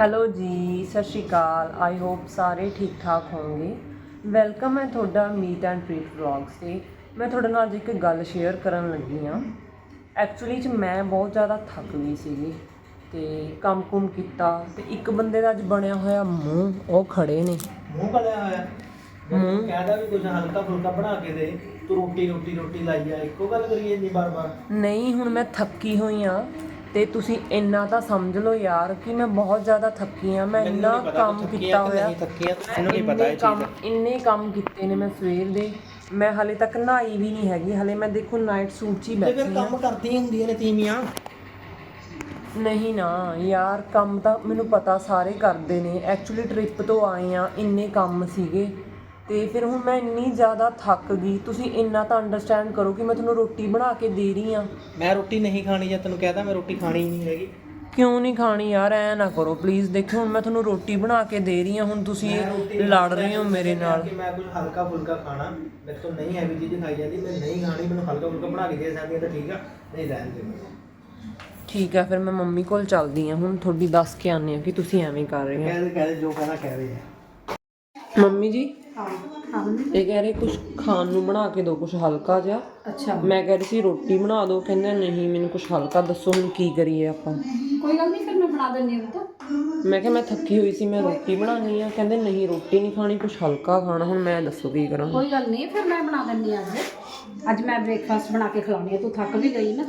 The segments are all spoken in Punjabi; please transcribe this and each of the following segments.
ਹੈਲੋ ਜੀ ਸਤਿ ਸ਼੍ਰੀ ਅਕਾਲ। ਆਈ ਹੋਪ ਸਾਰੇ ਠੀਕ ਠਾਕ ਹੋਵੋਗੇ ਵੈਲਕਮ ਹੈ ਤੁਹਾਡਾ ਮੀਟ ਐਂਡ ਟ੍ਰੀਟ ਵਲੌਗਸ ਤੇ। ਮੈਂ ਤੁਹਾਡੇ ਨਾਲ ਅੱਜ ਇੱਕ ਗੱਲ ਸ਼ੇਅਰ ਕਰਨ ਲੱਗੀ ਹਾਂ। ਐਕਚੁਅਲੀ ਚ ਮੈਂ ਬਹੁਤ ਜ਼ਿਆਦਾ ਥੱਕ ਗਈ ਸੀਗੀ ਤੇ ਕੰਮ ਕੁਮ ਕੀਤਾ ਤੇ ਇੱਕ ਬੰਦੇ ਦਾ ਅੱਜ ਬਣਿਆ ਹੋਇਆ ਮੂੰਹ ਉਹ ਖੜੇ ਨੇ। ਮੂੰਹ ਬਣਿਆ ਹੋਇਆ? ਮੂੰਹ ਕਹਿੰਦਾ ਵੀ ਕੁਝ ਹਲਕਾ ਫੁਲਕਾ ਬਣਾ ਕੇ ਦੇ। ਤੂੰ ਰੋਟੀ ਰੋਟੀ ਰੋਟੀ ਲਾਈ ਆ। ਇੱਕੋ ਗੱਲ ਕਰੀਏ ਇੰਨੀ ਬਾਰ ਬਾਰ ਨਹੀਂ ਹੁਣ ਮੈਂ ਥੱਕੀ ਹੋਈ ਆ ਤੇ ਤੁਸੀਂ ਇੰਨਾ ਤਾਂ ਸਮਝ ਲਓ ਯਾਰ ਕਿ ਮੈਂ ਬਹੁਤ ਜ਼ਿਆਦਾ ਥੱਕੀ ਆ ਮੈਂ ਇੰਨਾ ਕੰਮ ਕੀਤਾ ਹੋਇਆ। ਥੱਕੀ ਆ ਨਹੀਂ ਪਤਾ ਇਹ ਚੀਜ਼ ਇੰਨੇ ਕੰਮ ਕੀਤੇ ਨੇ ਮੈਂ ਸਵੇਰ ਦੇ। ਮੈਂ ਹਲੇ ਤੱਕ ਨਹਾਈ ਵੀ ਨਹੀਂ ਹੈਗੀ ਹਲੇ ਮੈਂ ਦੇਖੋ ਨਾਈਟ ਸੂਟ 'ਚ ਹੀ ਬੈਠੀ ਹਾਂ ਕੰਮ ਕਰਦੀਆਂ ਹੁੰਦੀਆਂ ਨੇ ਤੀਵੀਆਂ? ਨਹੀਂ ਨਾ ਯਾਰ ਕੰਮ ਤਾਂ ਮੈਨੂੰ ਪਤਾ ਸਾਰੇ ਕਰਦੇ ਨੇ। ਐਕਚੁਅਲੀ ਟ੍ਰਿਪ ਤੋਂ ਆਏ ਆ ਇੰਨੇ ਕੰਮ ਸੀਗੇ। ਤੇ ਫਿਰ ਹੁਣ ਮੈਂ ਇੰਨੀ ਜ਼ਿਆਦਾ ਥੱਕ ਗਈ ਤੁਸੀਂ ਇੰਨਾ ਤਾਂ ਅੰਡਰਸਟੈਂਡ ਕਰੋ ਕਿ ਮੈਂ ਤੁਹਾਨੂੰ ਰੋਟੀ ਬਣਾ ਕੇ ਦੇ ਰਹੀ ਆ ਮੈਂ ਰੋਟੀ ਨਹੀਂ ਖਾਣੀ ਜਾਂ ਤੈਨੂੰ ਕਹਦਾ ਮੈਂ ਰੋਟੀ ਖਾਣੀ ਹੀ ਨਹੀਂ ਹੈਗੀ। ਕਿਉਂ ਨਹੀਂ ਖਾਣੀ ਯਾਰ ਐ ਨਾ ਕਰੋ ਪਲੀਜ਼ ਦੇਖੋ ਹੁਣ ਮੈਂ ਤੁਹਾਨੂੰ ਰੋਟੀ ਬਣਾ ਕੇ ਦੇ ਰਹੀ ਆ ਹੁਣ ਤੁਸੀਂ ਲੜ ਰਹੇ ਹੋ ਮੇਰੇ ਨਾਲ। ਕਿ ਮੈਂ ਕੁਝ ਹਲਕਾ ਫੁਲਕਾ ਖਾਣਾ ਮੇਰੇ ਤੋਂ ਨਹੀਂ ਹੈਵੀ ਚੀਜ਼ ਖਾਈ ਜਾਂਦੀ ਮੈਂ ਨਹੀਂ ਖਾਣੀ ਮੈਨੂੰ ਹਲਕਾ ਫੁਲਕਾ ਬਣਾ ਕੇ ਦੇ ਸਕਦੀ ਤਾਂ ਠੀਕ ਆ ਨਹੀਂ ਰਹਿਣ ਦੇ ਮੈਨੂੰ। ਠੀਕ ਹੈ ਫਿਰ ਮੈਂ ਮੰਮੀ ਕੋਲ ਚੱਲਦੀ ਆ ਹੁਣ ਤੁਹਾਡੀ ਦੱਸ ਕੇ ਆਨੀ ਆ ਕਿ ਤੁਸੀਂ ਐਵੇਂ ਕਰ ਰਹੇ ਹੋ। ਕਹਦੇ ਕਹਦੇ ਜੋ ਕਹਿਣਾ ਕਹਿ ਰਹੇ ਆ। ਮੰਮੀ ਜੀ? ਇਹ ਕਹਿ ਰਹੇ ਕੁਝ ਖਾਣ ਨੂੰ ਬਣਾ ਕੇ ਦਿਓ ਕੁਝ ਹਲਕਾ ਜਿਹਾ। ਅੱਛਾ। ਮੈਂ ਕਹਿ ਰਹੀ ਸੀ ਰੋਟੀ ਬਣਾ ਦਿਓ ਕਹਿੰਦੇ ਨਹੀਂ ਮੈਨੂੰ ਕੁਝ ਹਲਕਾ ਦੱਸੋ ਹੁਣ ਕੀ ਕਰੀਏ ਆਪਾਂ। ਕੋਈ ਗੱਲ ਨਹੀਂ ਫਿਰ ਮੈਂ ਬਣਾ ਦਿੰਦੀ ਹਾਂ ਤਾਂ ਮੈਂ ਕਿਹਾ ਮੈਂ ਥੱਕੀ ਹੋਈ ਸੀ ਮੈਂ ਰੋਟੀ ਬਣਾਉਣੀ ਆ। ਕਹਿੰਦੇ ਨਹੀਂ ਰੋਟੀ ਨਹੀਂ ਖਾਣੀ ਕੁਝ ਹਲਕਾ ਖਾਣਾ ਹੁਣ ਮੈਂ ਦੱਸੋ ਕੀ ਕਰਾਂ। ਕੋਈ ਗੱਲ ਨਹੀਂ ਫਿਰ ਮੈਂ ਬਣਾ ਦਿੰਦੀ ਹਾਂ ਅੱਜ। ਅੱਜ ਮੈਂ ਬ੍ਰੇਕਫਾਸਟ ਬਣਾ ਕੇ ਖਿਲਾਉਣੀ ਹੈ ਤੂੰ ਥੱਕ ਵੀ ਗਈ ਨਾ।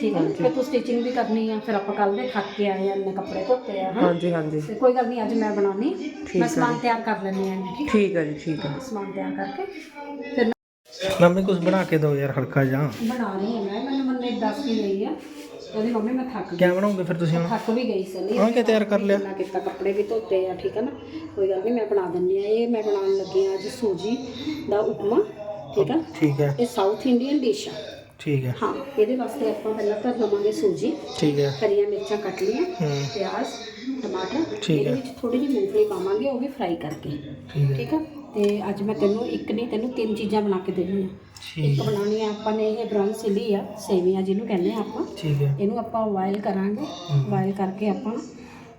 ਠੀਕ ਹੈ? ਫਿਰ ਤੂੰ ਸਟਿਚਿੰਗ ਵੀ ਕਰਨੀ ਆ ਫਿਰ ਆਪਾਂ ਕੱਲ ਦੇ ਥੱਕ ਕੇ ਆਏ ਆ ਇੰਨੇ ਕੱਪੜੇ ਧੋਤੇ ਆ ਹਾਂ ਹਾਂਜੀ ਹਾਂਜੀ। ਤੇ ਕੋਈ ਗੱਲ ਨਹੀਂ ਅੱਜ ਮੈਂ ਬਣਾਉਣੀ। ਮੈਂ ਸਮਾਨ ਤਿਆਰ ਕਰ ਲੈਣੀ ਆ ਠੀਕ ਠੀਕ ਹੈ ਜੀ ਠੀਕ ਹੈ ਸਮਾਨ ਤਿਆਰ ਕਰਕੇ ਫਿਰ ਮੰਮੀ ਕੁਝ ਬਣਾ ਕੇ ਦਿਓ ਯਾਰ ਹਲਕਾ ਜਿਹਾ। ਬਣਾ ਰਹੀ ਹਾਂ ਮੈਂ ਮੈਨੂੰ ਮੰਨੇ ਦੱਸ ਕੇ ਗਈ ਆ। ਉਹਦੀ ਮੰਮੀ ਮੈਂ ਥੱਕ ਗਈ। ਕਿਆ ਬਣਾਓਗੇ ਫਿਰ ਤੁਸੀਂ ਹੁਣ? ਥੱਕ ਵੀ ਗਈ ਸੀ ਹਾਂ ਕਿ ਤਿਆਰ ਕਰ ਲਿਆ? ਨਾ ਕੀਤਾ ਕੱਪੜੇ ਵੀ ਧੋਤੇ ਆ ਠੀਕ ਹੈ ਨਾ। ਕੋਈ ਗੱਲ ਨਹੀਂ ਮੈਂ ਬਣਾ ਦਿੰਦੀ ਆ। ਇਹ ਮੈਂ ਬਣਾਉਣ ਲੱਗੀ ਆ ਅੱਜ ਸੂਜੀ ਦਾ ਉਪਮਾ। ਠੀਕ ਆ? ਠੀਕ ਹੈ। ਇਹ ਸਾਊਥ ਇੰਡੀਅਨ ਡਿਸ਼ ਆ। ਠੀਕ ਹੈ। ਹਾਂ ਇਹਦੇ ਵਾਸਤੇ ਆਪਾਂ ਪਹਿਲਾਂ ਤਾਂ ਲਵਾਂਗੇ ਸੂਜੀ। ਠੀਕ ਹੈ। ਹਰੀਆਂ ਮਿਰਚਾਂ ਕੱਟ ਲਈਆਂ ਪਿਆਜ਼ ਟਮਾਟਰ। ਠੀਕ ਹੈ। ਵਿੱਚ ਥੋੜੀ ਜਿਹੀ ਮੂੰਗਫਲੀ ਪਾਵਾਂਗੇ ਉਹ ਵੀ ਫਰਾਈ ਕਰਕੇ। ਠੀਕ ਹੈ। ਤੇ ਅੱਜ ਮੈਂ ਤੈਨੂੰ ਇੱਕ ਨਹੀਂ ਤੈਨੂੰ ਤਿੰਨ ਚੀਜ਼ਾਂ ਬਣਾ ਕੇ ਦੇਣੀ ਆ। ਠੀਕ। ਇੱਕ ਬਣਾਉਣੀ ਆ ਆਪਾਂ ਨੇ ਇਹ ਬ੍ਰਾਊਨ ਸਿਲੀ ਆ ਸੇਵੀਆਂ ਜਿਹਨੂੰ ਕਹਿੰਦੇ ਆ ਆਪਾਂ। ਠੀਕ ਹੈ। ਇਹਨੂੰ ਆਪਾਂ ਬੋਇਲ ਕਰਾਂਗੇ। ਬੋਇਲ ਕਰਕੇ ਆਪਾਂ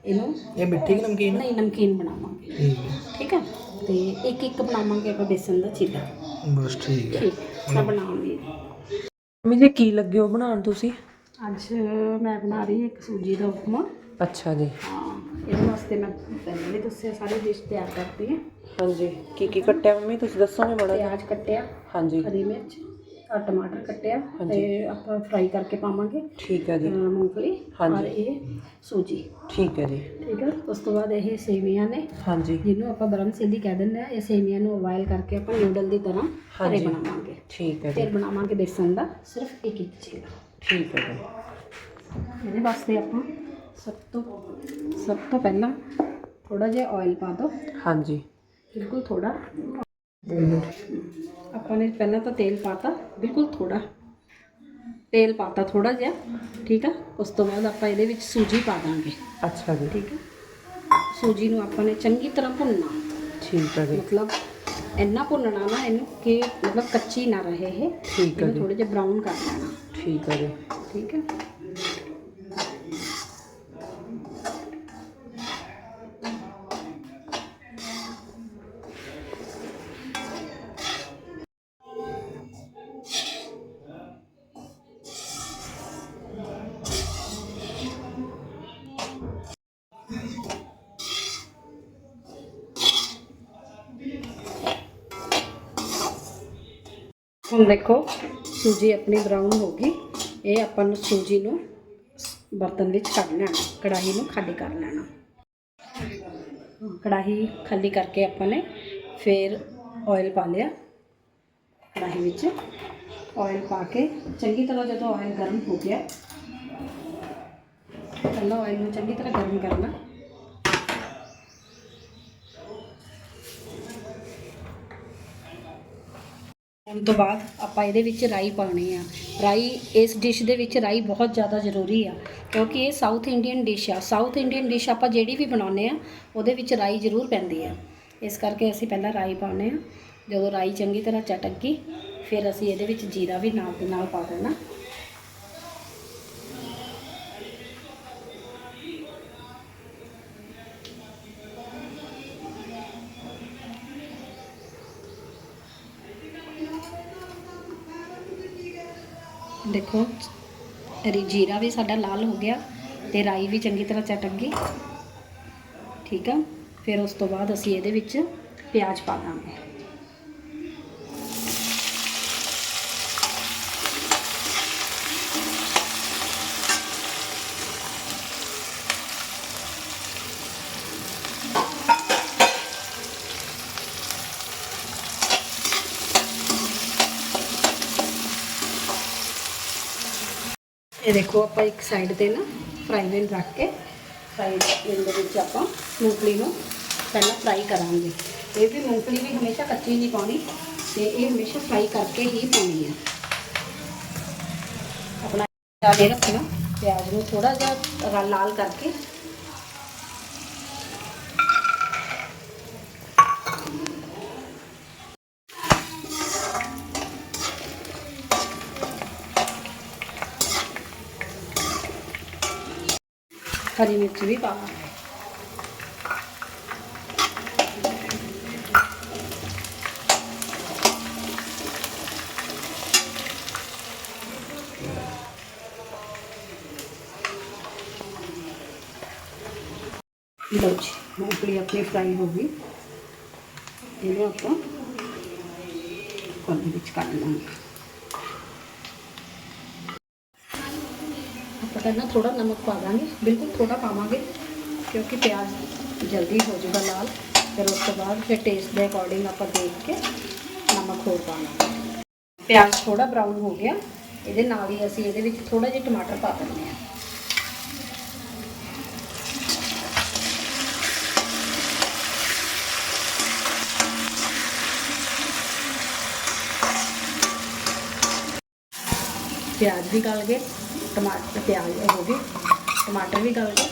ਇਹਨੂੰ ਇਹ ਮਿੱਠੀ ਨਮਕੀਨ? ਨਹੀਂ ਨਮਕੀਨ ਬਣਾਵਾਂਗੇ। ਠੀਕ ਹੈ। ਤੇ ਇੱਕ ਇੱਕ ਬਣਾਵਾਂਗੇ ਆਪਾਂ ਬੇਸਨ ਦਾ ਚੀਲਾ। ਬਸ ਠੀਕ ਹੈ। ਮੈਂ ਬਣਾਉਂਗੀ ਮੰਮੀ ਜੀ ਕੀ ਲੱਗੇ ਹੋ ਬਣਾਉਣ ਤੁਸੀਂ? ਅੱਜ ਮੈਂ ਬਣਾ ਰਹੀ ਹਾਂ ਇੱਕ ਸੂਜੀ ਦਾ ਉਪਮਾ। ਅੱਛਾ ਜੀ। ਹਾਂ ਇਹਦੇ ਵਾਸਤੇ ਮੈਂ ਪਹਿਲਾਂ ਵੀ ਦੱਸਿਆ ਸਾਰੀ ਡਿਸ਼ ਤਿਆਰ ਕਰਤੀ ਹੈ। ਹਾਂਜੀ ਕੀ ਕੀ ਕੱਟਿਆ ਮੰਮੀ? ਤੁਸੀਂ ਦੱਸੋਗੇ ਮਾੜਾ ਜਿਹਾ? ਪਿਆਜ਼ ਕੱਟਿਆ ਹਾਂਜੀ। ਹਰੀ ਮਿਰਚ ਔਰ ਟਮਾਟਰ ਕੱਟਿਆ ਤੇ ਆਪਾਂ ਫਰਾਈ ਕਰਕੇ ਪਾਵਾਂਗੇ। ਠੀਕ ਹੈ ਜੀ। ਮੂੰਗਫਲੀ ਹਾਂਜੀ। ਔਰ ਇਹ ਸੂਜੀ। ਠੀਕ ਹੈ ਜੀ। ਠੀਕ ਹੈ ਉਸ ਤੋਂ ਬਾਅਦ ਇਹ ਸੇਵੀਆਂ ਨੇ। ਹਾਂਜੀ। ਜਿਹਨੂੰ ਆਪਾਂ ਬਰਮ ਸਿੱਧੀ ਕਹਿ ਦਿੰਦੇ ਆ ਇਹ ਸੇਵੀਆਂ ਨੂੰ ਬੋਇਲ ਕਰਕੇ ਆਪਾਂ ਨਿਊਡਲ ਦੀ ਤਰ੍ਹਾਂ ਘਰੇ ਹਾਂਜੀ। ਬਣਾਵਾਂਗੇ। ਠੀਕ ਹੈ ਜੀ। ਫਿਰ ਬਣਾਵਾਂਗੇ ਬੇਸਨ ਦਾ ਸਿਰਫ ਇੱਕ ਇੱਕ ਚੀਜ਼ ਠੀਕ ਹੈ ਜੀ। ਇਹਦੇ ਵਾਸਤੇ ਆਪਾਂ ਸਭ ਤੋਂ ਸਭ ਤੋਂ ਪਹਿਲਾਂ ਥੋੜਾ ਜਿਹਾ ਆਇਲ ਪਾ ਦਿਓ। ਹਾਂਜੀ। ਬਿਲਕੁਲ ਥੋੜਾ ਆਪਾਂ ਨੇ ਪਹਿਲਾਂ ਤਾਂ ਤੇਲ ਪਾਤਾ ਬਿਲਕੁਲ ਥੋੜਾ ਤੇਲ ਪਾਤਾ ਥੋੜਾ ਜਿਹਾ ਠੀਕ ਆ? ਉਸ ਤੋਂ ਬਾਅਦ ਆਪਾਂ ਇਹਦੇ ਵਿੱਚ ਸੂਜੀ ਪਾ ਦਾਂਗੇ। ਅੱਛਾ ਜੀ। ਠੀਕ ਹੈ ਸੂਜੀ ਨੂੰ ਆਪਾਂ ਨੇ ਚੰਗੀ ਤਰ੍ਹਾਂ ਭੁੰਨਣਾ। ਠੀਕ ਹੈ ਜੀ। ਮਤਲਬ ਇੰਨਾ ਭੁੰਨਣਾ ਨਾ ਇਹਨੂੰ ਕਿ ਮਤਲਬ ਕੱਚੀ ਨਾ ਰਹੇ ਇਹ। ਠੀਕ ਹੈ ਜੀ। ਥੋੜੇ ਜਿਹਾ ਬਰਾਊਨ ਕਰ ਲੈਣਾ। ਠੀਕ ਹੈ ਜੀ। ਠੀਕ ਹੈ ਹੁਣ ਦੇਖੋ ਸੂਜੀ ਆਪਣੀ ਬਰਾਊਨ ਹੋ ਗਈ। ਇਹ ਆਪਾਂ ਨੂੰ ਸੂਜੀ ਨੂੰ ਬਰਤਨ ਵਿੱਚ ਕੱਢ ਲੈਣਾ, ਕੜਾਹੀ ਨੂੰ ਖਾਲੀ ਕਰ ਲੈਣਾ। ਕੜਾਹੀ ਖਾਲੀ ਕਰਕੇ ਆਪਾਂ ਨੇ ਫਿਰ ਆਇਲ ਪਾ ਲਿਆ। ਕੜਾਹੀ ਵਿੱਚ ਆਇਲ ਪਾ ਕੇ ਚੰਗੀ ਤਰ੍ਹਾਂ ਜਦੋਂ ਆਇਲ ਗਰਮ ਹੋ ਗਿਆ, ਪਹਿਲਾਂ ਆਇਲ ਨੂੰ ਚੰਗੀ ਤਰ੍ਹਾਂ ਗਰਮ ਕਰਨਾ। ਉਸ ਤੋਂ ਬਾਅਦ ਆਪਾਂ ਇਹਦੇ ਵਿੱਚ ਰਾਈ ਪਾਉਣੀ ਆ। ਰਾਈ, ਇਸ ਡਿਸ਼ ਦੇ ਵਿੱਚ ਰਾਈ ਬਹੁਤ ਜ਼ਿਆਦਾ ਜ਼ਰੂਰੀ ਆ, ਕਿਉਂਕਿ ਇਹ ਸਾਊਥ ਇੰਡੀਅਨ ਡਿਸ਼ ਆ। ਸਾਊਥ ਇੰਡੀਅਨ ਡਿਸ਼ ਆਪਾਂ ਜਿਹੜੀ ਵੀ ਬਣਾਉਂਦੇ ਆ, ਉਹਦੇ ਵਿੱਚ ਰਾਈ ਜ਼ਰੂਰ ਪੈਂਦੀ ਆ। ਇਸ ਕਰਕੇ ਅਸੀਂ ਪਹਿਲਾਂ ਰਾਈ ਪਾਉਂਦੇ ਆ। ਜਦੋਂ ਰਾਈ ਚੰਗੀ ਤਰ੍ਹਾਂ ਚਟਕ ਗਈ ਫਿਰ ਅਸੀਂ ਇਹਦੇ ਵਿੱਚ ਜੀਰਾ ਵੀ ਨਾਲ ਦੇ ਨਾਲ ਪਾ ਦੇਣਾ। ਦੇਖੋ, ਰੀ ਜੀਰਾ ਵੀ ਸਾਡਾ ਲਾਲ ਹੋ ਗਿਆ ਤੇ ਰਾਈ ਵੀ ਚੰਗੀ ਤਰ੍ਹਾਂ ਚਟਕ ਗਈ। ਠੀਕ ਆ? ਫਿਰ ਉਸ ਤੋਂ ਬਾਅਦ ਅਸੀਂ ਇਹਦੇ ਵਿੱਚ ਪਿਆਜ਼ ਪਾ ਦਾਂਗੇ। ਇਹ ਦੇਖੋ ਆਪਾਂ ਇੱਕ ਸਾਈਡ ਤੇ ਨਾ ਫਰਾਈ ਪੈਨ ਰੱਖ ਕੇ ਫਰਾਈ ਪੈਨ ਦੇ ਵਿੱਚ ਆਪਾਂ ਮੂੰਗਫਲੀ ਨੂੰ ਪਹਿਲਾਂ ਫਰਾਈ ਕਰਾਂਗੇ। ਇਹ ਵੀ ਮੂੰਗਫਲੀ ਵੀ ਹਮੇਸ਼ਾ ਕੱਚੀ ਨਹੀਂ ਪਾਉਣੀ ਤੇ ਇਹ ਹਮੇਸ਼ਾ ਫਰਾਈ ਕਰਕੇ ਹੀ ਪਾਉਣੀ ਹੈ ਆਪਣਾ ਪਿਆਜ਼ ਰੱਖਣਾ, ਪਿਆਜ਼ ਨੂੰ ਥੋੜਾ ਜਿਹਾ ਰਾ- ਲਾਲ ਕਰਕੇ ਹਰੀ ਮਿਰਚ ਵੀ ਪਾਵਾਂਗੇ ਲਓ ਜੀ ਮੂੰਗਫਲੀ ਆਪਣੀ ਫਰਾਈ ਹੋ ਗਈ ਇਹਨੂੰ ਆਪਾਂ ਕੋਲੀ ਵਿੱਚ ਪਹਿਲਾਂ ਥੋੜਾ ਨਮਕ ਪਾ ਦਾਂਗੇ। ਬਿਲਕੁਲ ਥੋੜਾ ਪਾਵਾਂਗੇ, ਕਿਉਂਕਿ ਪਿਆਜ਼ ਜਲਦੀ ਹੋ ਜਾਊਗਾ ਲਾਲ। ਫਿਰ ਉਸ ਤੋਂ ਬਾਅਦ ਫਿਰ ਟੇਸਟ ਦੇ ਅਕੋਰਡਿੰਗ ਆਪਾਂ ਦੇਖ ਕੇ ਨਮਕ ਹੋਰ ਪਾਵਾਂਗੇ ਪਿਆਜ਼ ਥੋੜਾ ਬਰਾਊਨ ਹੋ ਗਿਆ। ਇਹਦੇ ਨਾਲ ਹੀ ਅਸੀਂ ਇਹਦੇ ਵਿੱਚ ਥੋੜਾ ਜਿਹਾ ਟਮਾਟਰ ਪਾ ਦਿੰਦੇ ਹਾਂ। ਪਿਆਜ਼ ਵੀ ਗਲ ਗਏ। ਟਮਾਟਰ ਪਿਆਜ਼ ਹੋ ਗਏ। ਟਮਾਟਰ ਵੀ ਗਲ ਗਏ।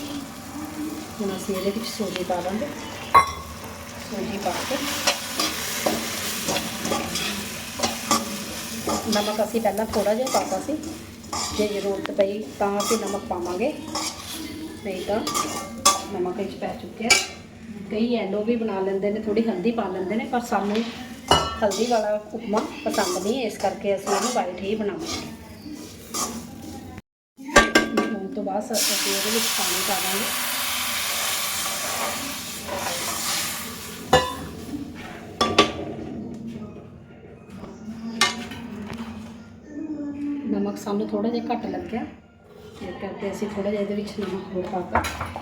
ਹੁਣ ਅਸੀਂ ਇਹਦੇ ਵਿੱਚ ਸੂਜੀ ਪਾ ਦਾਂਗੇ ਸੂਜੀ ਪਾ ਕੇ। ਨਮਕ ਅਸੀਂ ਪਹਿਲਾਂ ਥੋੜਾ ਜਿਹਾ ਪਾਤਾ ਸੀ। ਜੇ ਜ਼ਰੂਰਤ ਪਈ ਤਾਂ ਅਸੀਂ ਨਮਕ ਪਾਵਾਂਗੇ। ਨਹੀਂ ਤਾਂ ਨਮਕ ਵਿੱਚ ਪੈ ਚੁੱਕਿਆ। ਕਈ ਯੈਲੋ ਵੀ ਬਣਾ ਲੈਂਦੇ ਨੇ ਥੋੜੀ ਹਲਦੀ ਪਾ ਲੈਂਦੇ ਨੇ, ਪਰ ਸਾਨੂੰ ਹਲਦੀ ਵਾਲਾ ਉਪਮਾ ਪਸੰਦ ਨਹੀਂ, ਇਸ ਕਰਕੇ ਅਸੀਂ ਇਹਨੂੰ ਵਾਈਟ ਹੀ ਬਣਾਵਾਂਗੇ ਹੁਣ ਤੋਂ ਬਾਅਦ ਅਸੀਂ ਇਹਦੇ ਵਿੱਚ ਪਾਣੀ ਪਾ ਦਾਂਗੇ। ਨਮਕ ਸਾਨੂੰ ਥੋੜਾ ਜਿਹਾ ਘੱਟ ਲੱਗਿਆ। ਇਸ ਕਰਕੇ ਅਸੀਂ ਥੋੜਾ ਜਿਹਾ ਇਹਦੇ ਵਿੱਚ ਨਮਕ ਹੋਰ ਪਾ ਕੇ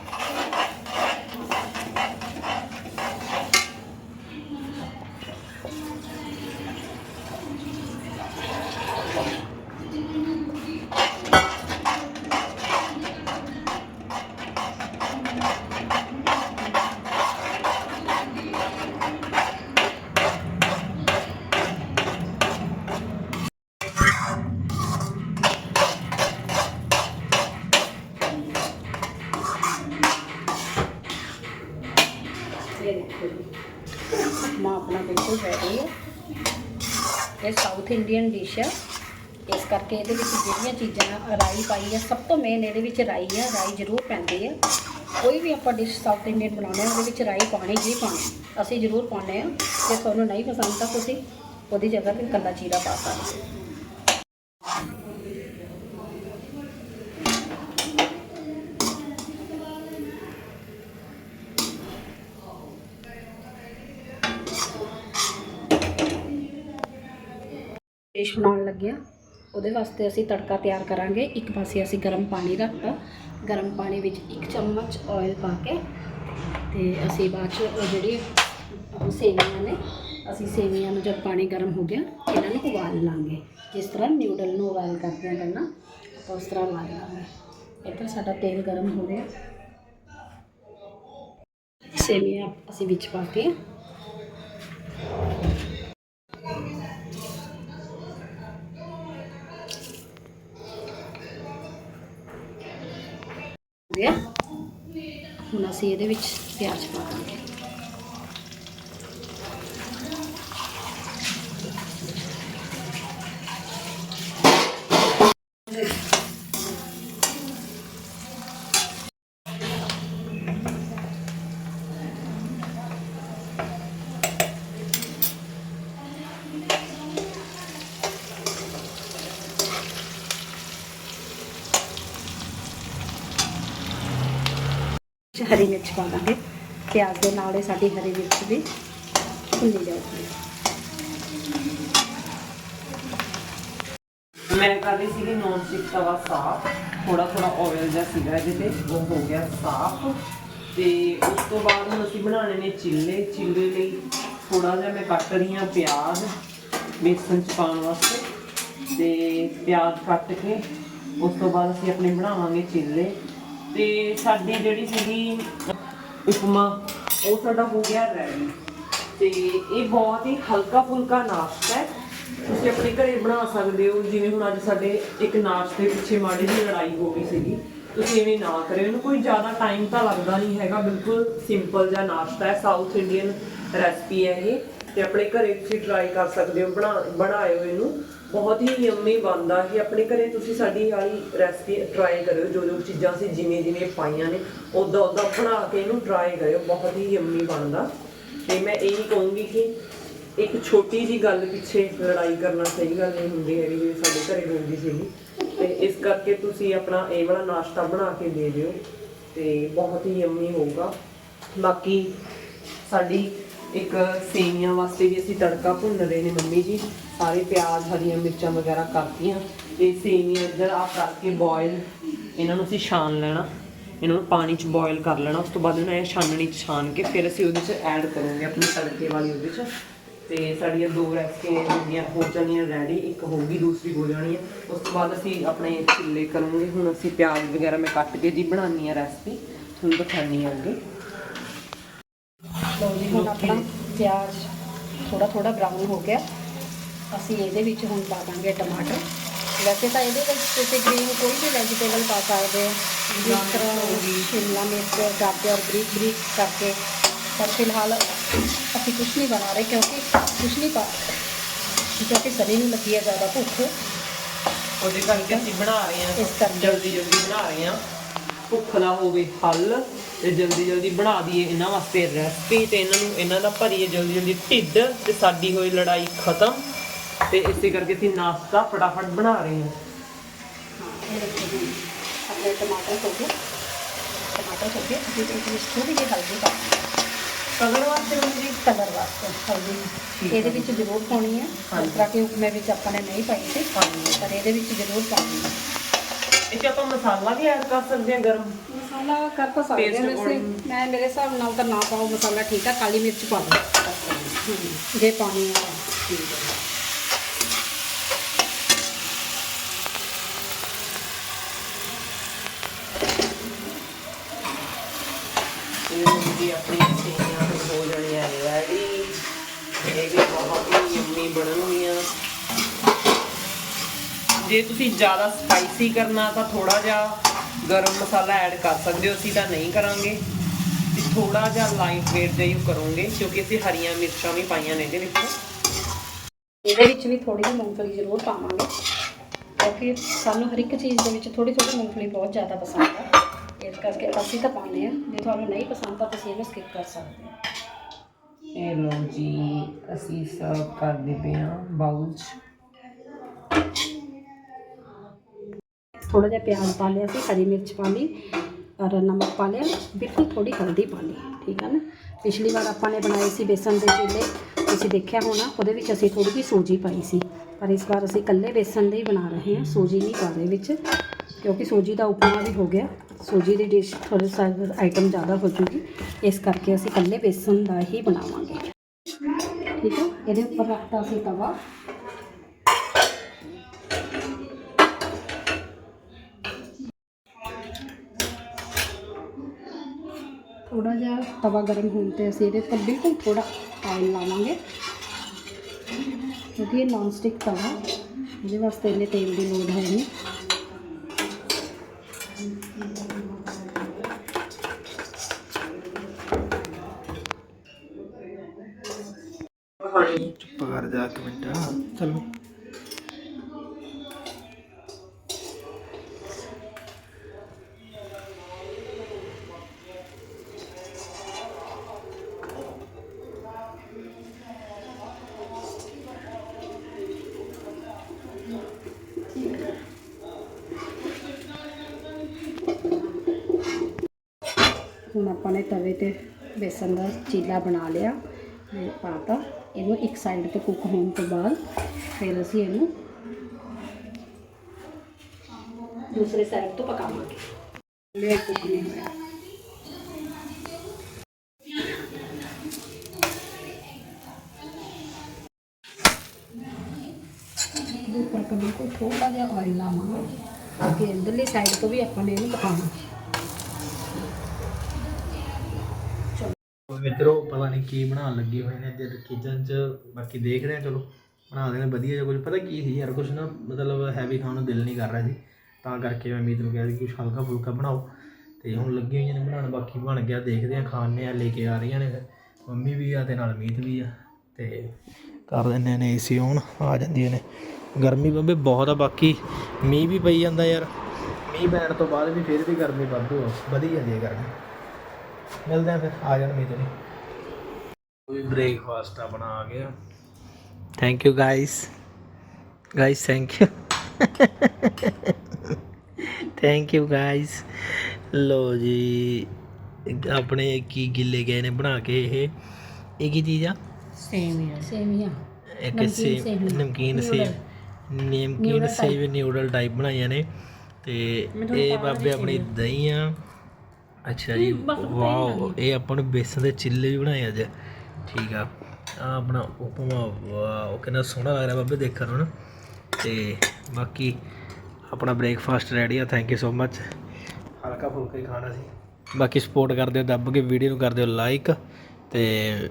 ਇਹ ਦੇਖੋ ਜੀ ਉਪਮਾ ਆਪਣਾ ਬਿਲਕੁਲ ਰੈਡੀ ਹੈ। ਇਹ ਸਾਊਥ ਇੰਡੀਅਨ ਡਿਸ਼ ਹੈ ਇਸ ਕਰਕੇ ਇਹਦੇ ਵਿੱਚ ਜਿਹੜੀਆਂ ਚੀਜ਼ਾਂ ਰਾਈ ਪਾਈ ਹੈ ਸਭ ਤੋਂ ਮੇਨ ਇਹਦੇ ਵਿੱਚ ਰਾਈ ਹੈ ਰਾਈ ਜ਼ਰੂਰ ਪੈਂਦੀ ਹੈ ਕੋਈ ਵੀ ਆਪਾਂ ਡਿਸ਼ ਸਾਊਥ ਇੰਡੀਅਨ ਬਣਾਉਂਦੇ ਹਾਂ ਉਹਦੇ ਵਿੱਚ ਰਾਈ ਪਾਣੀ ਹੀ ਪਾਣੀ ਅਸੀਂ ਜ਼ਰੂਰ ਪਾਉਂਦੇ ਹਾਂ ਜੇ ਤੁਹਾਨੂੰ ਨਹੀਂ ਪਸੰਦ ਤਾਂ ਤੁਸੀਂ ਉਹਦੀ ਜਗ੍ਹਾ ਤੇ ਕੱਲਾ ਜੀਰਾ ਪਾ ਸਕਦੇ ਹੋ। ਡਿਸ਼ ਬਣਾਉਣ ਲੱਗਿਆ। ਉਹਦੇ ਵਾਸਤੇ ਅਸੀਂ ਤੜਕਾ ਤਿਆਰ ਕਰਾਂਗੇ। ਇੱਕ ਪਾਸੇ ਅਸੀਂ ਗਰਮ ਪਾਣੀ ਰੱਖਤਾ। ਗਰਮ ਪਾਣੀ ਵਿੱਚ ਇੱਕ ਚਮਚ ਆਇਲ ਪਾ ਕੇ ਤੇ ਅਸੀਂ ਬਾਅਦ ਚ ਉਹ ਜਿਹੜੀ ਉਹ ਸੇਵੀਆਂ ਨੇ, ਅਸੀਂ ਸੇਵੀਆਂ ਨੂੰ ਜਦ ਪਾਣੀ ਗਰਮ ਹੋ ਗਿਆ, ਇਹਨਾਂ ਨੂੰ ਉਬਾਲ ਲਾਂਗੇ। ਜਿਸ ਤਰ੍ਹਾਂ ਨਿਊਡਲ ਨੂੰ ਉਬਾਲ ਕਰਦੇ ਹਾਂ ਪਹਿਲਾਂ, ਆਪਾਂ ਉਸ ਤਰ੍ਹਾਂ ਉਬਾਲ ਲਾਂਗੇ। ਇੱਧਰ ਸਾਡਾ ਤੇਲ ਗਰਮ ਹੋ ਗਿਆ। ਸੇਵੀਆਂ ਅਸੀਂ ਵਿੱਚ ਪਾ ਕੇ ਗਿਆ। ਹੁਣ ਅਸੀਂ ਇਹਦੇ ਵਿੱਚ ਪਿਆਜ਼ ਪਾ ਦਾਂਗੇ। ਪਾ ਦਾਂਗੇ ਪਿਆਜ਼ ਦੇ ਨਾਲ ਇਹ ਸਾਡੀ ਹਰੀ ਮਿਰਚ ਵੀ ਭੁੰਨੀ ਜਾਊਗੀ। ਮੈਂ ਕਰ ਰਹੀ ਸੀਗੀ ਨੌਨ ਸਟਿਕ ਤਵਾ ਸਾਫ਼ ਥੋੜਾ ਥੋੜਾ ਆਇਲ ਜਿਹਾ ਸੀਗਾ ਇਹਦੇ ਤੇ, ਉਹ ਹੋ ਗਿਆ ਸਾਫ਼ ਤੇ ਉਸ ਤੋਂ ਬਾਅਦ ਹੁਣ ਅਸੀਂ ਬਣਾਉਣੇ ਨੇ ਚਿੱਲੇ। ਚਿੱਲੇ ਲਈ ਥੋੜਾ ਜਿਹਾ ਮੈਂ ਕੱਟ ਰਹੀ ਹਾਂ ਪਿਆਜ਼ ਬੇਸਨ ਚ ਪਾਉਣ ਵਾਸਤੇ। ਤੇ ਪਿਆਜ਼ ਕੱਟ ਕੇ ਉਸ ਤੋਂ ਬਾਅਦ ਅਸੀਂ ਆਪਣੇ ਬਣਾਵਾਂਗੇ ਚਿੱਲੇ। ਤੇ ਸਾਡੀ ਜਿਹੜੀ ਸੀਗੀ ਉਪਮਾ, ਉਹ ਸਾਡਾ ਹੋ ਗਿਆ ਰੈਡੀ। ਤੇ ਇਹ ਬਹੁਤ ਹੀ ਹਲਕਾ ਫੁਲਕਾ ਨਾਸ਼ਤਾ ਹੈ। ਤੁਸੀਂ ਆਪਣੇ ਘਰੇ ਬਣਾ ਸਕਦੇ ਹੋ। ਜਿਵੇਂ ਹੁਣ ਅੱਜ ਸਾਡੇ ਇੱਕ ਨਾਸ਼ਤੇ ਪਿੱਛੇ ਮਾੜੀ ਜਿਹੀ ਲੜਾਈ ਹੋ ਗਈ ਸੀਗੀ। ਤੁਸੀਂ ਇਵੇਂ ਨਾ ਕਰਿਓ। ਇਹਨੂੰ ਕੋਈ ਜ਼ਿਆਦਾ ਟਾਈਮ ਤਾਂ ਲੱਗਦਾ ਨਹੀਂ ਹੈਗਾ। ਬਿਲਕੁਲ ਸਿੰਪਲ ਜਿਹਾ ਨਾਸ਼ਤਾ ਹੈ। ਸਾਊਥ ਇੰਡੀਅਨ ਰੈਸਪੀ ਹੈ ਇਹ। ਤੇ ਆਪਣੇ ਘਰੇ ਤੁਸੀਂ ਟਰਾਈ ਕਰ ਸਕਦੇ ਹੋ। ਬਣਾ, ਬਣਾਇਓ ਇਹਨੂੰ। ਬਹੁਤ ਹੀ ਯੰਮੀ ਬਣਦਾ ਇਹ ਆਪਣੇ ਘਰੇ ਤੁਸੀਂ ਸਾਡੀ ਵਾਲੀ ਰੈਸਪੀ ਟਰਾਈ ਕਰਿਓ। ਜੋ ਜੋ ਚੀਜ਼ਾਂ ਅਸੀਂ ਜਿਵੇਂ ਜਿਵੇਂ ਪਾਈਆਂ ਨੇ ਉਦਾਂ ਉਦਾਂ ਬਣਾ ਕੇ ਇਹਨੂੰ ਟਰਾਈ ਕਰਿਓ। ਬਹੁਤ ਹੀ ਯੰਮੀ ਬਣਦਾ ਤੇ ਮੈਂ ਇਹੀ ਕਹੂੰਗੀ ਕਿ ਇੱਕ ਛੋਟੀ ਜੀ ਗੱਲ ਪਿੱਛੇ ਲੜਾਈ ਕਰਨਾ ਸਹੀ ਗੱਲ ਨਹੀਂ ਹੁੰਦੀ ਹੈਗੀ, ਜਿਵੇਂ ਸਾਡੇ ਘਰੇ ਹੁੰਦੀ ਸੀਗੀ। ਤੇ ਇਸ ਕਰਕੇ ਤੁਸੀਂ ਆਪਣਾ ਇਹ ਵਾਲਾ ਨਾਸ਼ਤਾ ਬਣਾ ਕੇ ਦੇ ਦਿਓ ਤੇ ਬਹੁਤ ਹੀ ਯੰਮੀ ਹੋਊਗਾ। ਬਾਕੀ ਸਾਡੀ ਇੱਕ ਸੇਵੀਆਂ ਵਾਸਤੇ ਵੀ ਅਸੀਂ ਤੜਕਾ ਭੁੰਨ ਰਹੇ ਨੇ ਮੰਮੀ ਜੀ। ਸਾਰੇ ਪਿਆਜ਼ ਹਰੀਆਂ ਮਿਰਚਾਂ ਵਗੈਰਾ ਕਰਤੀਆਂ। ਤੇ ਸੇਵੀਆਂ ਇੱਧਰ ਆ ਕਰਕੇ ਬੋਇਲ ਇਹਨਾਂ ਨੂੰ ਅਸੀਂ ਛਾਣ ਲੈਣਾ। ਇਹਨਾਂ ਨੂੰ ਪਾਣੀ 'ਚ ਬੋਇਲ ਕਰ ਲੈਣਾ। ਉਸ ਤੋਂ ਬਾਅਦ ਇਹਨਾਂ ਇਹ ਛਾਨਣੀ 'ਚ ਛਾਨ ਕੇ ਫਿਰ ਅਸੀਂ ਉਹਦੇ 'ਚ ਐਡ ਕਰੂਗੇ ਆਪਣੀ ਤੜਕੇ ਵਾਲੀ ਉਹਦੇ 'ਚ। ਤੇ ਸਾਡੀਆਂ ਦੋ ਰੈਸਪੀਆਂ ਜਿਹੜੀਆਂ ਹੋ ਜਾਣੀਆਂ ਰੈਡੀ ਇੱਕ ਹੋਊਗੀ ਦੂਸਰੀ ਹੋ ਜਾਣੀ ਹੈ। ਉਸ ਤੋਂ ਬਾਅਦ ਅਸੀਂ ਆਪਣੇ ਚਿੱਲੇ ਕਰੂਗੇ। ਹੁਣ ਅਸੀਂ ਪਿਆਜ਼ ਵਗੈਰਾ ਮੈਂ ਕੱਟ ਕੇ ਜੀ ਬਣਾਉਣੀ ਹੈ ਰੈਸਪੀ ਤੁਹਾਨੂੰ ਦਿਖਾਉਣੀ ਹੈ ਅੱਗੇ। ਲਓ ਜੀ ਹੁਣ ਆਪਣਾ ਪਿਆਜ਼ ਥੋੜਾ ਥੋੜਾ ਬਰਾਊਨ ਹੋ ਗਿਆ। ਅਸੀਂ ਇਹਦੇ ਵਿੱਚ ਹੁਣ ਪਾ ਦਾਂਗੇ ਟਮਾਟਰ। ਵੈਸੇ ਤਾਂ ਇਹਦੇ ਵਿੱਚ ਤੁਸੀਂ ਗ੍ਰੀਨ ਕੋਈ ਵੀ ਵੈਜੀਟੇਬਲ ਪਾ ਸਕਦੇ ਹੋ। ਜਿਸ ਤਰ੍ਹਾਂ ਸ਼ਿਮਲਾ ਮਿਰਚ ਗਾਜਰ ਬਰੀਕ ਬਰੀਕ ਕਰਕੇ। ਪਰ ਫਿਲਹਾਲ ਅਸੀਂ ਕੁਝ ਨਹੀਂ ਬਣਾ ਰਹੇ ਕਿਉਂਕਿ ਕੁਝ ਨਹੀਂ ਪਾ ਕਿਉਂਕਿ ਸਨੀ ਨੂੰ ਲੱਗੀ ਹੈ ਜ਼ਿਆਦਾ ਭੁੱਖ। ਉਹਦੇ ਕਰਕੇ ਅਸੀਂ ਬਣਾ ਰਹੇ ਹਾਂ। ਇਸ ਕਰਕੇ। ਜਲਦੀ ਜਲਦੀ ਬਣਾ ਰਹੇ ਹਾਂ। ਭੁੱਖ ਦਾ ਹੋਵੇ ਹੱਲ ਤੇ ਜਲਦੀ ਜਲਦੀ ਬਣਾ ਦਈਏ ਇਹਨਾਂ ਵਾਸਤੇ ਰੈਸਪੀ ਤੇ ਇਹਨਾਂ ਨੂੰ ਇਹਨਾਂ ਦਾ ਭਰੀਏ ਜਲਦੀ ਜਲਦੀ ਢਿੱਡ ਤੇ ਸਾਡੀ ਹੋਈ ਲੜਾਈ ਖਤਮ। ਤੇ ਇਸੇ ਕਰਕੇ ਅਸੀਂ ਨਾਸ਼ਤਾ ਫਟਾਫਟ ਬਣਾ ਰਹੇ ਹਾਂ। ਹਾਂ ਇਹ ਦੇਖੋ ਜੀ ਆਪਣੇ ਟਮਾਟਰ ਹੋ ਗਏ। ਟਮਾਟਰ ਹੋ ਗਏ ਅਸੀਂ ਇਹਦੇ ਵਿੱਚ ਥੋੜੀ ਜਿਹੀ ਹਲਦੀ ਪਾ ਕਲਰ ਵਾਸਤੇ ਮੰਮੀ ਜੀ ਕਲਰ ਵਾਸਤੇ ਹਲਦੀ। ਇਹਦੇ ਵਿੱਚ ਜ਼ਰੂਰ ਪਾਉਣੀ ਹੈ। ਤਰ੍ਹਾਂ ਕਿ ਉਪਮੇ ਵਿੱਚ ਆਪਾਂ ਨੇ ਨਹੀਂ ਪਾਈ ਸੀ ਹਾਂਜੀ। ਪਰ ਇਹਦੇ ਵਿੱਚ ਜ਼ਰੂਰ ਪਾਉਣੀ ਹੈ। ਇਹ 'ਚ ਆਪਾਂ ਮਸਾਲਾ ਵੀ ਐਡ ਕਰ ਸਕਦੇ ਹਾਂ ਗਰਮ। ਮਸਾਲਾ ਕਰ ਤਾਂ ਸਕਦੇ ਹਾਂ ਵੈਸੇ। ਮੈਂ ਮੇਰੇ ਹਿਸਾਬ ਨਾਲ ਤਾਂ ਨਾ ਪਾਓ ਮਸਾਲਾ ਠੀਕ ਆ ਕਾਲੀ ਮਿਰਚ ਪਾ ਦਿਓ। ਜੇ। ਪਾਣੀ ਹੈ ਤਾਂ। ਠੀਕ ਹੈ ਇਹ ਜੀ ਆਪਣੀ ਸੇਵੀਆਂ ਹੁਣ ਹੋ ਜਾਣੀਆਂ ਰੈਡੀ ਇਹ ਵੀ ਬਹੁਤ ਹੀ ਯੰਮੀ ਬਣਨਗੀਆਂ ਜੇ ਤੁਸੀਂ ਜ਼ਿਆਦਾ ਸਪਾਈਸੀ ਕਰਨਾ ਤਾਂ ਥੋੜਾ ਜਿਹਾ ਗਰਮ ਮਸਾਲਾ ਐਡ ਕਰ ਸਕਦੇ ਹੋ। ਅਸੀਂ ਤਾਂ ਨਹੀਂ ਕਰਾਂਗੇ। ਤੇ ਥੋੜਾ ਜਿਹਾ ਲਾਈਟ ਵੇਟ ਜਿਹਾ ਹੀ ਕਰੋਗੇ, ਕਿਉਂਕਿ ਅਸੀਂ ਹਰੀਆਂ ਮਿਰਚਾਂ ਵੀ ਪਾਈਆਂ ਨੇ ਇਹਦੇ ਵਿੱਚ। ਇਹਦੇ ਵਿੱਚ ਵੀ ਥੋੜੀ ਜਿਹੀ ਮੂੰਗਫਲੀ ਜ਼ਰੂਰ ਪਾਵਾਂਗੇ। ਕਿਉਂਕਿ ਸਾਨੂੰ ਹਰ ਇੱਕ ਚੀਜ਼ ਦੇ ਵਿੱਚ ਥੋੜੀ ਥੋੜੀ ਮੂੰਗਫਲੀ ਬਹੁਤ ਜ਼ਿਆਦਾ ਪਸੰਦ ਆ। ਇਸ ਕਰਕੇ ਅਸੀਂ ਤਾਂ ਪਾਉਂਦੇ ਆ ਜੇ ਤੁਹਾਨੂੰ ਨਹੀਂ ਪਸੰਦ ਤਾਂ ਤੁਸੀਂ ਇਹਨੂੰ ਸਕਿਪ ਕਰ ਸਕਦੇ ਹੋ। ਇਹ ਲੋ ਜੀ, ਅਸੀਂ ਸਰਵ ਕਰਦੇ ਪਏ ਹਾਂ ਬਾਉਲ 'ਚ। ਥੋੜਾ ਜਿਹਾ ਪਿਆਜ਼ ਪਾ ਲਿਆ ਸੀ, ਹਰੀ ਮਿਰਚ ਪਾ ਲਈ ਔਰ ਨਮਕ ਪਾ ਲਿਆ। ਬਿਲਕੁਲ ਥੋੜੀ ਹਲਦੀ ਪਾ ਲਈ, ਠੀਕ ਹੈ ਨਾ? ਪਿਛਲੀ ਵਾਰ ਆਪਾਂ ਨੇ ਬਣਾਏ ਸੀ ਬੇਸਨ ਦੇ ਚੀਲੇ, ਤੁਸੀਂ ਦੇਖਿਆ ਹੋਣਾ, ਉਹਦੇ ਵਿੱਚ ਅਸੀਂ ਥੋੜੀ ਜਿਹੀ ਸੂਜੀ ਪਾਈ ਸੀ। ਪਰ ਇਸ ਵਾਰ ਅਸੀਂ ਇਕੱਲੇ ਬੇਸਨ ਦੇ ਹੀ ਬਣਾ ਰਹੇ ਹਾਂ, ਸੂਜੀ ਨਹੀਂ ਪਾ ਰਹੇ ਵਿੱਚ। ਕਿਉਂਕਿ ਸੂਜੀ ਦਾ ਉਪਮਾ ਵੀ ਹੋ ਗਿਆ ਸੂਜੀ ਦੀ ਡਿਸ਼ ਥੋੜੇ ਸਾਰੇ ਆਈਟਮ ਜ਼ਿਆਦਾ ਹੋ ਜੂਗੀ ਇਸ ਕਰਕੇ ਅਸੀਂ ਇਕੱਲੇ ਬੇਸਨ ਦਾ ਹੀ ਬਣਾਵਾਂਗੇ ਠੀਕ ਹੈ ਇਹਦੇ ਉੱਪਰ ਰੱਖਤਾ ਸੀ ਤਵਾ ਥੋੜਾ ਜਿਹਾ ਤਵਾ ਗਰਮ ਹੋਣ ਤੇ ਅਸੀਂ ਇਹਦੇ ਉੱਪਰ ਬਿਲਕੁਲ ਥੋੜਾ ਆਇਲ ਲਾਵਾਂਗੇ ਕਿਉਂਕਿ ਇਹ ਨੌਨ ਸਟਿਕ ਤਵਾ ਇਹਦੇ ਵਾਸਤੇ ਇੰਨੇ ਤੇਲ ਦੀ ਲੋੜ ਹੈ ਨਹੀਂ ਚੁੱਪ ਕਰ ਜਾ ਇੱਕ ਹੁਣ ਆਪਾਂ ਨੇ ਤਵੇ ਤੇ ਬੇਸਨ ਦਾ ਚੀਲਾ ਬਣਾ ਲਿਆ ਪਾਤਾ ਇਹਨੂੰ ਇੱਕ ਸਾਈਡ ਤੇ ਕੁੱਕ ਹੋਣ ਤੋਂ ਬਾਅਦ ਫਿਰ ਅਸੀਂ ਇਹਨੂੰ ਦੂਸਰੇ ਸਾਈਡ ਤੋਂ ਪਕਾਵਾਂਗੇ। ਲੈ ਕੁੱਕ ਨਹੀਂ ਹੋਇਆ ਇਹਦੇ ਉੱਪਰ ਆਪਾਂ ਬਿਲਕੁਲ ਥੋੜਾ ਜਿਹਾ ਆਇਲ ਲਾਵਾਂਗੇ। ਅੱਗੇ ਅੰਦਰਲੀ ਸਾਈਡ ਤੋਂ ਵੀ ਆਪਾਂ ਨੇ ਇਹਨੂੰ ਪਕਾਉਣਾ। ਮਿੱਤਰੋ ਪਤਾ ਨਹੀਂ ਕੀ ਬਣਾਉਣ ਲੱਗੇ ਹੋਏ ਨੇ ਇੱਧਰ ਕਿਚਨ 'ਚ, ਬਾਕੀ ਦੇਖ ਰਹੇ ਆ ਚਲੋ। ਬਣਾ ਦੇਣੇ ਵਧੀਆ ਜਿਹਾ ਕੁਝ ਪਤਾ ਕੀ ਸੀ ਯਾਰ ਕੁਝ ਨਾ ਮਤਲਬ ਹੈਵੀ ਖਾਣ ਨੂੰ ਦਿਲ ਨਹੀਂ ਕਰ ਰਿਹਾ ਸੀ। ਤਾਂ ਕਰਕੇ ਮੈਂ ਮੀਤ ਨੂੰ ਕਿਹਾ ਸੀ ਕੁਝ ਹਲਕਾ ਫੁਲਕਾ ਬਣਾਓ। ਤੇ ਹੁਣ ਲੱਗੇ ਹੋਈਆਂ ਨੇ ਬਣਾਉਣ, ਬਾਕੀ ਬਣ ਗਿਆ, ਦੇਖਦੇ ਆ ਖਾਣੇ ਆ, ਲੈ ਕੇ ਆ ਰਹੀਆਂ ਨੇ ਫਿਰ। ਮੰਮੀ ਵੀ ਆ ਤੇ ਨਾਲ ਮੀਤ ਵੀ ਆ। ਤੇ ਕਰ ਦਿੰਦੇ ਨੇ ਏਸੀ ਔਨ ਆ ਜਾਂਦੀਆਂ ਨੇ। ਗਰਮੀ ਬੰਬੇ ਬਹੁਤ ਆ, ਬਾਕੀ ਮੀਂਹ ਵੀ ਪਈ ਜਾਂਦਾ ਯਾਰ। ਮੀਂਹ ਪੈਣ ਤੋਂ ਬਾਅਦ ਵੀ ਫਿਰ ਵੀ ਗਰਮੀ ਵਾਧੂ ਆ ਵਧੀ ਜਾਂਦੀ ਹੈ ਗਰਮੀ। ਮਿਲਦੇ ਆ ਫਿਰ, ਆ ਜਾਣ ਮੀਤ ਨੇ ਕੋਈ ਬ੍ਰੇਕਫਾਸਟ ਆਪਣਾ ਆ ਗਿਆ thank you guys guys thank you thank you guys ਲੋ ਜੀ ਆਪਣੇ ਕੀ ਗਿੱਲੇ ਗਏ ਨੇ ਬਣਾ ਕੇ ਇਹ। ਇਹ ਕੀ ਚੀਜ਼ ਆ? ਸੇਮ ਸੇਮੀਆਂ ਇੱਕ ਨਮਕੀਨ ਸੇ ਸੇਵੀਆਂ। ਨਮਕੀਨ ਸੇ noodle. Namkeen sev noodle type ਬਣਾਈਆਂ ਨੇ। ਤੇ ਇਹ ਬਾਬੇ ਆਪਣੀ ਦਹੀਂ ਆ। ਅੱਛਾ ਜੀ ਵਾਓ ਇਹ ਆਪਾਂ ਨੂੰ ਬੇਸਨ ਦੇ ਚਿੱਲੇ ਵੀ ਬਣਾਏ ਅੱਜ। ਠੀਕ ਆ। ਆ ਆਪਣਾ ਉਪਮਾ ਵਾਓ ਕਿੰਨਾ ਸੋਹਣਾ ਲੱਗ ਰਿਹਾ ਬਾਬੇ ਦੇਖਣ ਨੂੰ। ਨਾ ਤੇ ਬਾਕੀ ਆਪਣਾ ਬ੍ਰੇਕਫਾਸਟ ਰੈਡੀ ਆ ਥੈਂਕ ਯੂ ਸੋ ਮੱਚ ਹਲਕਾ ਫੁਲਕਾ ਹੀ ਖਾਣਾ ਸੀ। ਬਾਕੀ ਸਪੋਰਟ ਕਰਦੇ ਹੋ, ਦੱਬ ਕੇ ਵੀਡੀਓ ਨੂੰ ਕਰਦੇ ਹੋ ਲਾਈਕ ਤੇ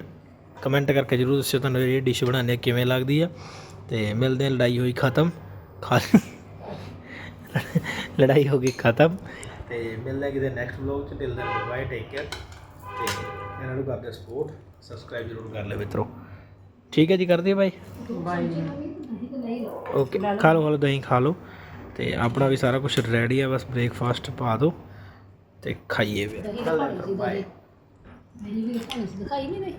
ਕਮੈਂਟ ਕਰਕੇ ਜਰੂਰ ਦੱਸਿਓ ਤੁਹਾਨੂੰ ਇਹ ਡਿਸ਼ ਬਣਾਉਣੀ ਕਿਵੇਂ ਲੱਗਦੀ ਆ। ਤੇ ਮਿਲਦੇ ਆ ਲੜਾਈ ਹੋਈ ਖਤਮ। ਖਾ ਲੜਾਈ ਹੋ ਗਈ ਖਤਮ। ਤੇ ਮਿਲਦੇ ਆ ਕਿਤੇ ਨੈਕਸਟ ਵਲੌਗ ਚ। Till then bye take care ਤੇ ਇਹਨਾਂ ਨੂੰ ਕਰਦੇ ਸਪੋਰਟ ਸਬਸਕ੍ਰਾਈਬ ਜਰੂਰ ਕਰ ਲਿਓ ਮਿੱਤਰੋ। ਠੀਕ ਹੈ ਜੀ ਕਰਦੇ ਬਾਈ? ਬਾਈ। ਓਕੇ ਖਾ ਲਓ ਖਾ ਲਓ ਦਹੀਂ ਖਾ ਲਓ। ਤੇ ਆਪਣਾ ਵੀ ਸਾਰਾ ਕੁਝ ਰੈਡੀ ਆ ਬਸ ਬ੍ਰੇਕਫਾਸਟ ਪਾ ਦਿਓ ਤੇ ਖਾਈਏ ਫਿਰ। ਵੀ ਦਿਖਾਈ ਨਹੀਂ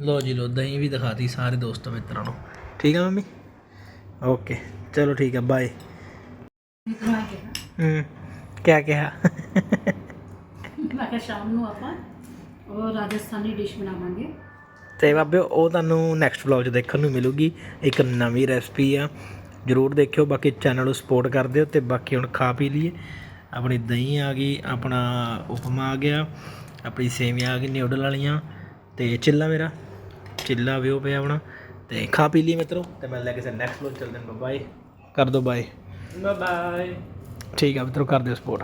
ਲੋ ਜੀ ਲੋ ਦਹੀਂ ਵੀ ਦਿਖਾਤੀ ਸਾਰੇ ਦੋਸਤਾਂ ਮਿੱਤਰਾਂ ਨੂੰ। ਠੀਕ ਹੈ ਮੰਮੀ? ਓਕੇ ਚਲੋ ਠੀਕ ਹੈ ਬਾਏ ਹੂੰ ਕਿਆ ਕਿਹਾ ਮੈਂ ਕਿਹਾ ਸ਼ਾਮ ਨੂੰ ਆਪਾਂ ਉਹ ਰਾਜਸਥਾਨੀ ਡਿਸ਼ ਬਣਾਵਾਂਗੇ। ਤੇ ਬਾਬੇ ਉਹ ਤੁਹਾਨੂੰ ਨੈਕਸਟ ਵਲੌਗ 'ਚ ਦੇਖਣ ਨੂੰ ਮਿਲੂਗੀ। ਇੱਕ ਨਵੀਂ ਰੈਸਪੀ ਆ। ਜਰੂਰ ਦੇਖਿਓ ਬਾਕੀ ਚੈਨਲ ਨੂੰ ਸਪੋਰਟ ਕਰ ਦਿਓ ਤੇ ਬਾਕੀ ਹੁਣ ਖਾ ਪੀ ਲਈਏ। ਆਪਣੀ ਦਹੀਂ ਆ ਗਈ ਆਪਣਾ ਉਪਮਾ ਆ ਗਿਆ ਆਪਣੀ ਸੇਵੀਆਂ ਆ ਗਈ ਨਿਊਡਲ ਵਾਲੀਆਂ ਤੇ ਚਿੱਲਾ ਮੇਰਾ। ਚਿੱਲਾ ਵੀ ਉਹ ਪਿਆ ਆਪਣਾ। ਤੇ ਖਾ ਪੀ ਲਈਏ ਮਿੱਤਰੋ ਤੇ ਮੈਂ ਲੈ ਕਿਸੇ ਨੈਕਸਟ ਵਲੌਗ ਚੱਲਦੇ ਹਾਂ ਬਾਏ ਕਰ ਦਿਓ ਬਾਏ ਬਾਏ ਬਾਏ ਠੀਕ ਆ ਮਿੱਤਰੋ ਕਰ ਦਿਓ ਸਪੋਰਟ